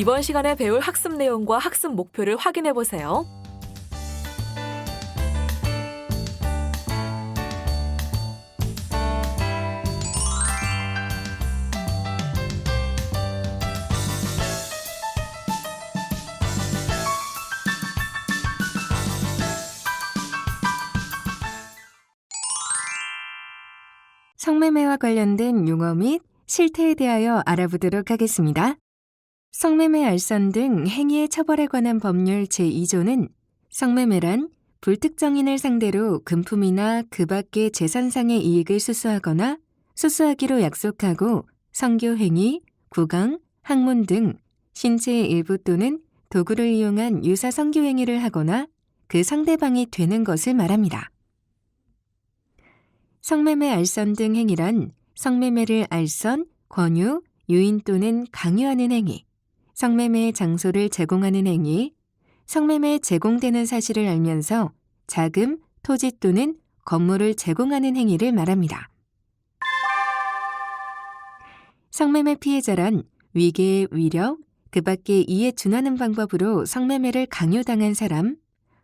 이번 시간에 배울 학습 내용과 학습 목표를 확인해 보세요. 성매매와 관련된 용어 및 실태에 대하여 알아보도록 하겠습니다. 성매매 알선 등 행위의 처벌에 관한 법률 제2조는 성매매란 불특정인을 상대로 금품이나 그 밖의 재산상의 이익을 수수하거나 수수하기로 약속하고 성교 행위, 구강, 학문 등 신체의 일부 또는 도구를 이용한 유사 성교 행위를 하거나 그 상대방이 되는 것을 말합니다. 성매매 알선 등 행위란 성매매를 알선, 권유, 유인 또는 강요하는 행위, 성매매의 장소를 제공하는 행위, 성매매에 제공되는 사실을 알면서 자금, 토지 또는 건물을 제공하는 행위를 말합니다. 성매매 피해자란 위계의 위력, 그 밖의 이에 준하는 방법으로 성매매를 강요당한 사람,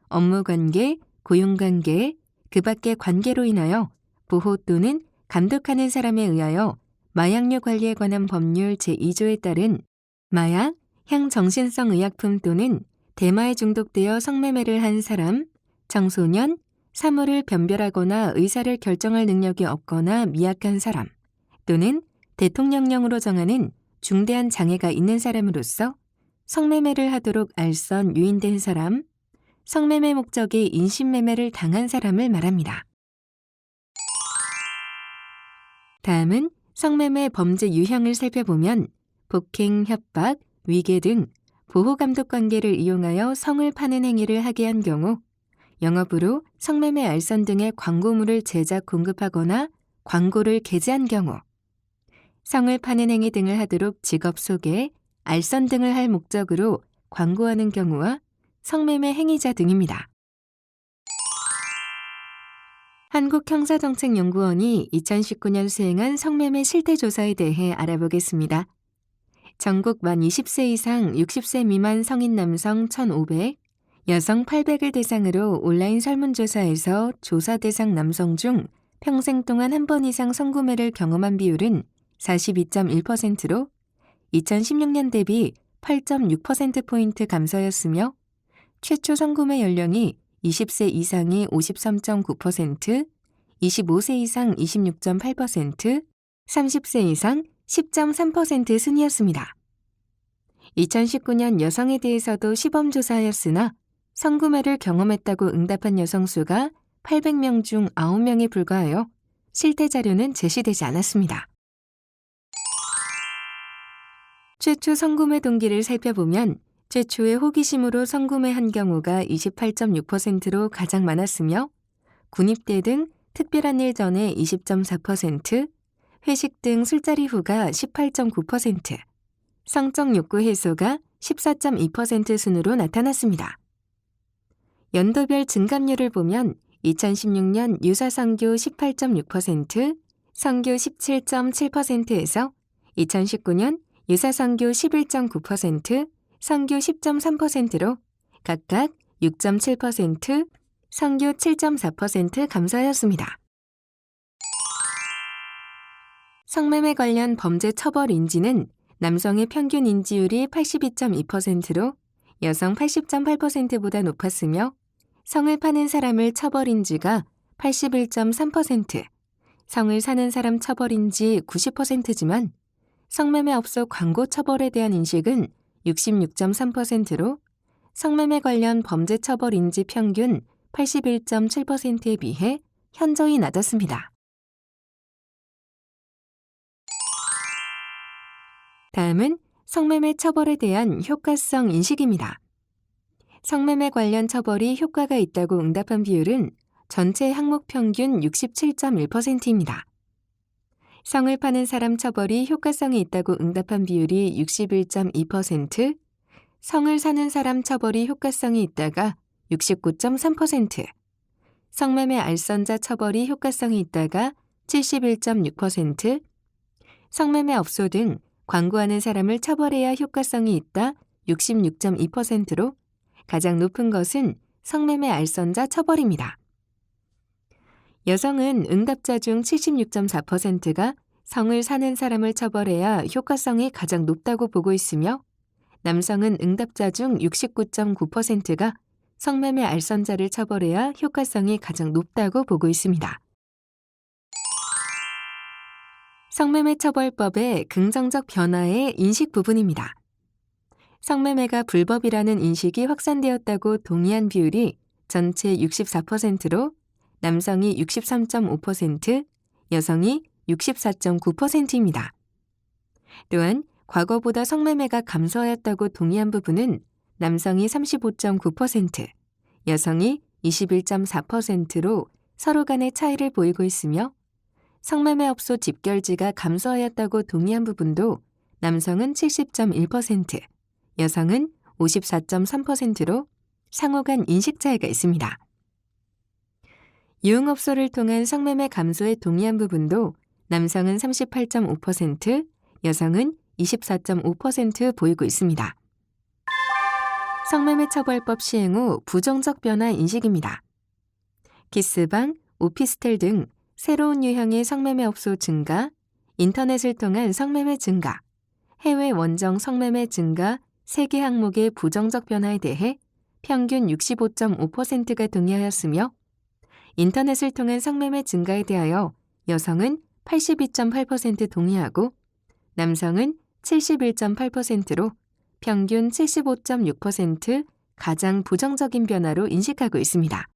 업무관계, 고용관계, 그 밖의 관계로 인하여 보호 또는 감독하는 사람에 의하여 마약류 관리에 관한 법률 제2조에 따른 마약, 향정신성 의약품 또는 대마에 중독되어 성매매를 한 사람, 청소년, 사물을 변별하거나 의사를 결정할 능력이 없거나 미약한 사람 또는 대통령령으로 정하는 중대한 장애가 있는 사람으로서 성매매를 하도록 알선 유인된 사람, 성매매 목적의 인신매매를 당한 사람을 말합니다. 다음은 성매매 범죄 유형을 살펴보면 폭행, 협박, 위계 등 보호감독 관계를 이용하여 성을 파는 행위를 하게 한 경우 영업으로 성매매 알선 등의 광고물을 제작 공급하거나 광고를 게재한 경우 성을 파는 행위 등을 하도록 직업 소개, 알선 등을 할 목적으로 광고하는 경우와 성매매 행위자 등입니다. 한국형사정책연구원이 2019년 수행한 성매매 실태조사에 대해 알아보겠습니다. 전국 만 20세 이상 60세 미만 성인 남성 1,500, 여성 800을 대상으로 온라인 설문조사에서 조사 대상 남성 중 평생 동안 한 번 이상 성구매를 경험한 비율은 42.1%로 2016년 대비 8.6%포인트 감소였으며 최초 성구매 연령이 20세 이상이 53.9%, 25세 이상 26.8%, 30세 이상 10.3% 순이었습니다. 2019년 여성에 대해서도 시범조사하였으나 성구매를 경험했다고 응답한 여성 수가 800명 중 9명에 불과하여 실태 자료는 제시되지 않았습니다. 최초 성구매 동기를 살펴보면 최초의 호기심으로 성구매한 경우가 28.6%로 가장 많았으며 군입대 등 특별한 일 전에 20.4%, 회식 등 술자리 후가 18.9%, 성적 욕구 해소가 14.2% 순으로 나타났습니다. 연도별 증감률을 보면 2016년 유사성교 18.6%, 성교 17.7%에서 2019년 유사성교 11.9%, 성교 10.3%로 각각 6.7%, 성교 7.4% 감소하였습니다. 성매매 관련 범죄 처벌 인지는 남성의 평균 인지율이 82.2%로 여성 80.8%보다 높았으며 성을 파는 사람을 처벌 인지가 81.3%, 성을 사는 사람 처벌 인지 90%지만 성매매 업소 광고 처벌에 대한 인식은 66.3%로 성매매 관련 범죄 처벌 인지 평균 81.7%에 비해 현저히 낮았습니다. 다음은 성매매 처벌에 대한 효과성 인식입니다. 성매매 관련 처벌이 효과가 있다고 응답한 비율은 전체 항목 평균 67.1%입니다. 성을 파는 사람 처벌이 효과성이 있다고 응답한 비율이 61.2%, 성을 사는 사람 처벌이 효과성이 있다가 69.3%, 성매매 알선자 처벌이 효과성이 있다가 71.6%, 성매매 업소 등 광고하는 사람을 처벌해야 효과성이 있다 66.2%로 가장 높은 것은 성매매 알선자 처벌입니다. 여성은 응답자 중 76.4%가 성을 사는 사람을 처벌해야 효과성이 가장 높다고 보고 있으며 남성은 응답자 중 69.9%가 성매매 알선자를 처벌해야 효과성이 가장 높다고 보고 있습니다. 성매매 처벌법의 긍정적 변화의 인식 부분입니다. 성매매가 불법이라는 인식이 확산되었다고 동의한 비율이 전체 64%로 남성이 63.5%, 여성이 64.9%입니다. 또한 과거보다 성매매가 감소하였다고 동의한 부분은 남성이 35.9%, 여성이 21.4%로 서로 간의 차이를 보이고 있으며 성매매업소 집결지가 감소하였다고 동의한 부분도 남성은 70.1%, 여성은 54.3%로 상호 간 인식 차이가 있습니다. 유흥업소를 통한 성매매 감소에 동의한 부분도 남성은 38.5%, 여성은 24.5% 보이고 있습니다. 성매매 처벌법 시행 후 부정적 변화 인식입니다. 키스방, 오피스텔 등 새로운 유형의 성매매 업소 증가, 인터넷을 통한 성매매 증가, 해외 원정 성매매 증가 3개 항목의 부정적 변화에 대해 평균 65.5%가 동의하였으며 인터넷을 통한 성매매 증가에 대하여 여성은 82.8% 동의하고 남성은 71.8%로 평균 75.6% 가장 부정적인 변화로 인식하고 있습니다.